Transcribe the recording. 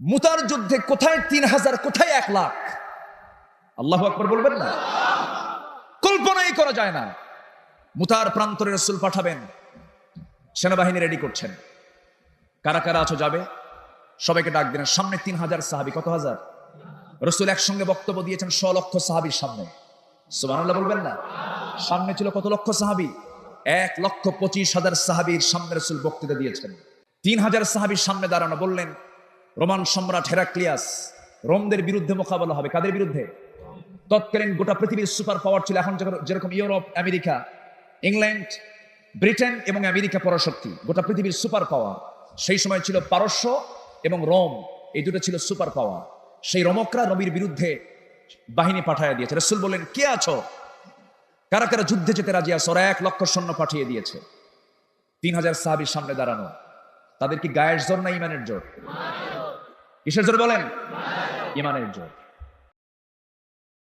মুতার যুদ্ধে কোথায় তিন হাজার, কোথায় এক লাখ? আল্লাহ আকবর বলবেন না? কল্পনাই করা যায় না। মুতার প্রান্তরে রসুল পাঠাবেন। সেনাবাহিনী রেডি করছেন। কারা কারা আছো যাবে? সবাইকে ডাক দিলেন, সামনে তিন হাজার সাহাবি, কত হাজার? রসুল একসঙ্গে বক্তব্য দিয়েছেন শ লক্ষ সাহাবির সামনে। সুবহানাল্লাহ বলবেন না? সামনে ছিল কত লক্ষ সাহাবি? এক লক্ষ পঁচিশ হাজার সাহাবির সামনে রসুল বক্তৃতা দিয়েছেন। তিন হাজার সাহাবির সামনে দাঁড়ানো, বললেন রোমান সম্রাট হেরাক্লিয়াস রোমদের বিরুদ্ধে মোকাবেলা হবে। কাদের বিরুদ্ধে? তৎকালীন গোটা পৃথিবীর সুপার পাওয়ার ছিল এখন যেরকম- ইউরোপ, আমেরিকা, ইংল্যান্ড, ব্রিটেন এবং আমেরিকা পরাশক্তি। গোটা পৃথিবীর সুপার পাওয়ার। সেই সময় ছিল পারস্য এবং রোম। এই দুটো ছিল সুপার পাওয়ার। সেই রমকরা নবীর বিরুদ্ধে বাহিনী পাঠায় দিয়েছে। রসুল বললেন, কে আছো? কারা কারা যুদ্ধে যেতে রাজি আছো? ওরা এক লক্ষ সৈন্য পাঠিয়ে দিয়েছে। তিন হাজার সাহাবির সামনে দাঁড়ানো। তাদের কি গায়ের জোর না ইমানের জোর? কিসের জোর বলেন। ইমানের জোর।